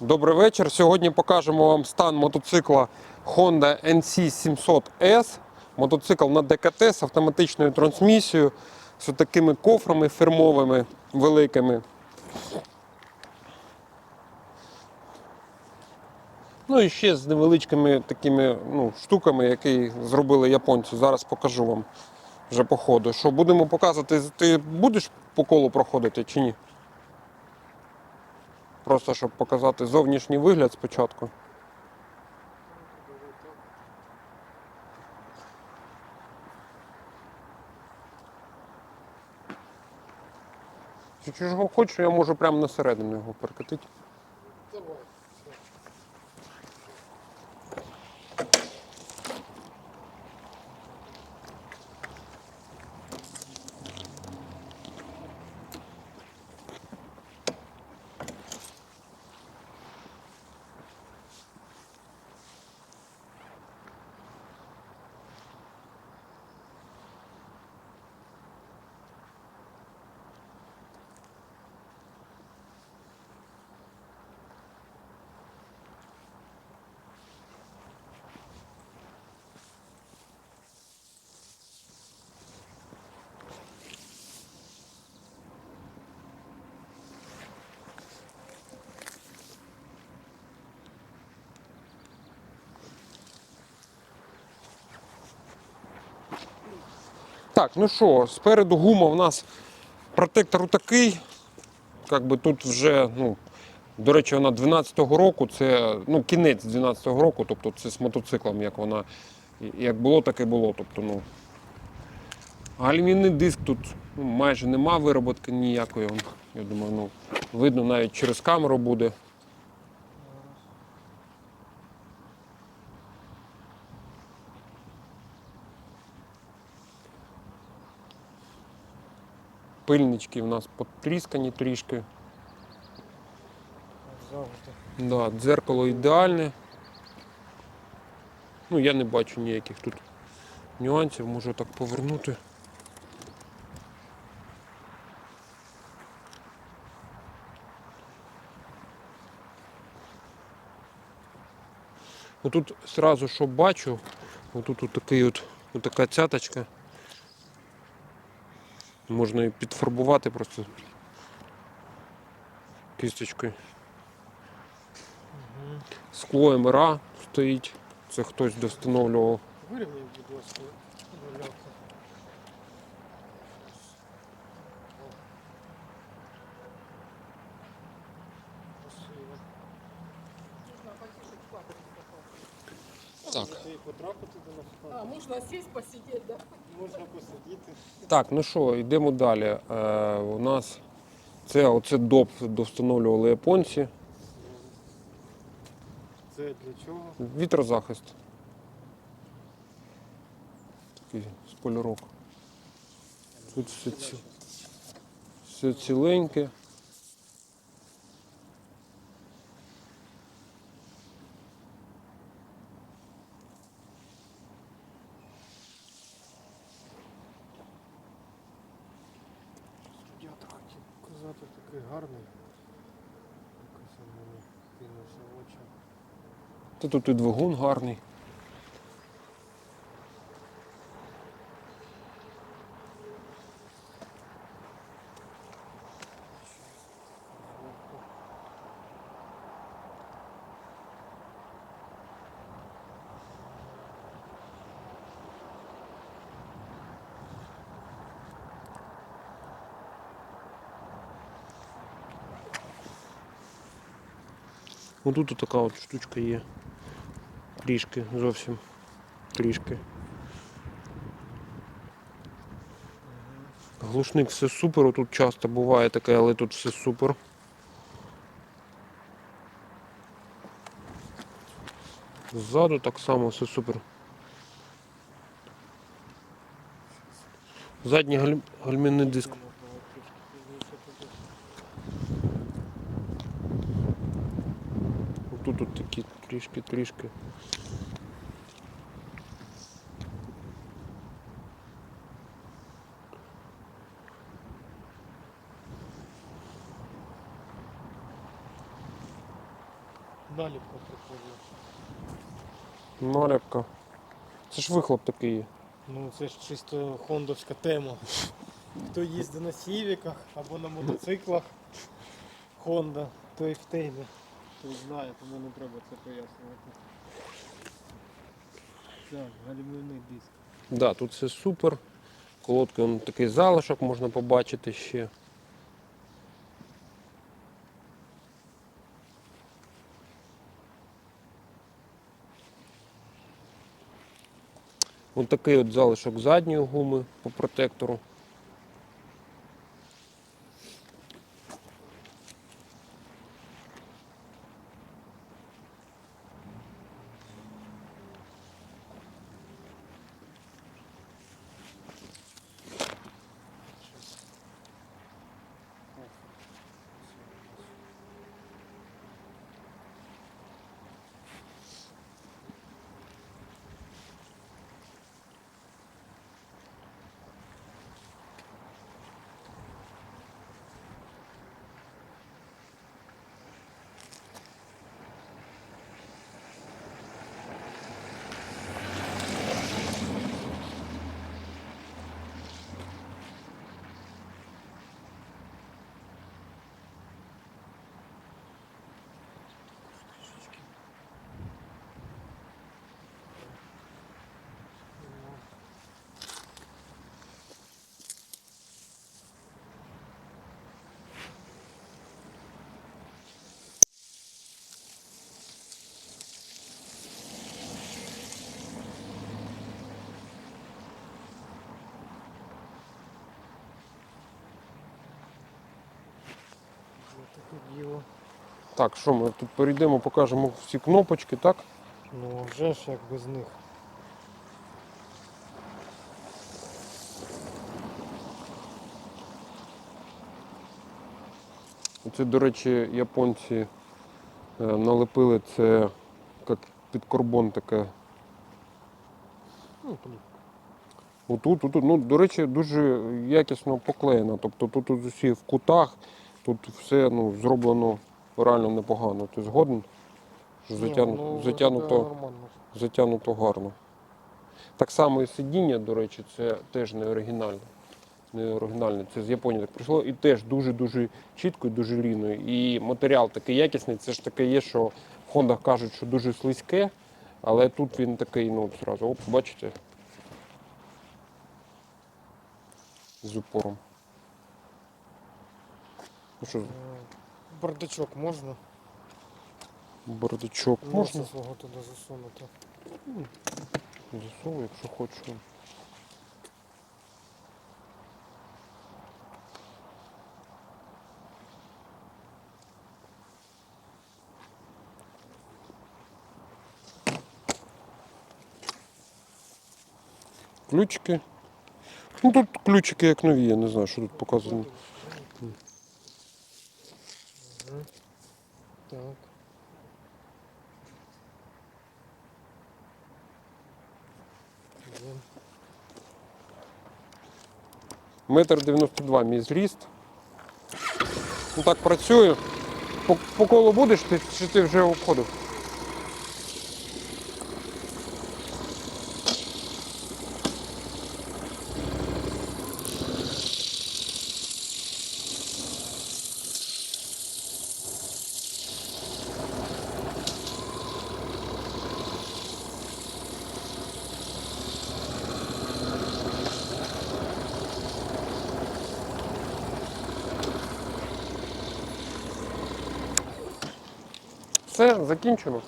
Добрий вечір. Сьогодні покажемо вам стан мотоцикла Honda NC700S. Мотоцикл на ДКТ з автоматичною трансмісією, з такими кофрами фірмовими великими. Ну і ще з невеличкими такими ну, штуками, які зробили японці. Зараз покажу вам вже по ходу. Що будемо показувати, ти будеш по колу проходити чи ні? Просто щоб показати зовнішній вигляд спочатку. Якщо ж хочу, я можу прямо на середину його перекатити. Так, ну що, спереду гума в нас протектор такий. Как би тут вже, ну, до речі, вона 12-го року, це ну, кінець 12-го року, тобто це з мотоциклом, як вона як було, так і було. Тобто, ну, Алюмінний диск тут ну, майже нема вироботки ніякої. Я думаю, ну, видно навіть через камеру буде. Пильнички в нас потріскані трішки. Завжди. Да, дзеркало ідеальне. Ну, я не бачу ніяких тут нюансів, можу так повернути. Отут сразу що бачу, отут от такий от, от така цяточка. Можна її підфарбувати просто кисточкою. Скло МРА стоїть. Це хтось достановлював. Вирівняй, будь ласка, малявка. Так. Потрапити до нас. А, можно сесть, посидеть, да? Можна посидіти. Так, ну що, йдемо далі. Е, у нас це оце доп довстановлювали японці. Це для чого? Вітрозахист. Такий спойлерок. Тут все, ці... все ціленьке. Я так хотів показати такий гарний. Якось він мені кинувся в очі. Та тут і двигун гарний. Отут така от штучка є. Трішки, зовсім трішки. Глушник все супер, тут часто буває таке, але тут все супер. Ззаду так само все супер. Задній галь- гальмівний диск. Тут тут такі трішки-трішки. Далі приходить. Наліпка. Ну, це ж вихлоп такий є. Ну це ж чисто хондовська тема. Хто їздить на сівіках або на мотоциклах Honda, той в темі. Той знає, тому не треба це пояснювати. Так, галімівний диск. Да, тут все супер. Колодки он такий залишок можна побачити ще. Ось такий от залишок задньої гуми по протектору. Ось таке діло. Так, що ми тут перейдемо, покажемо всі кнопочки, так? Ну вже ж як без них. Це, до речі, японці е, налепили це як під карбон таке. Ну. Отут, отут, ну, до речі, дуже якісно поклеєно. Тобто тут, тут усі в кутах, тут все ну, зроблено реально непогано. Ти згоден? Що Ні, ну, затягнуто, затягнуто гарно. Так само і сидіння, до речі, це теж не оригінальне. Не оригінальне, це з Японії так прийшло. І теж дуже-дуже чітко і дуже рівно. І матеріал такий якісний. Це ж таке є, що в Хондах кажуть, що дуже слизьке, але тут він такий, ну, зразу, оп, бачите? З упором. Що, Бардачок можна? бардачок можна Носа свого туди засунути. засовую, якщо хочу. Ключики. Ну тут ключики як нові, я не знаю, що тут показано. Так. Метр 92 мій зріст. Ну так працюю. По, по колу будеш, ти, чи ти вже обходив? Все, закінчено.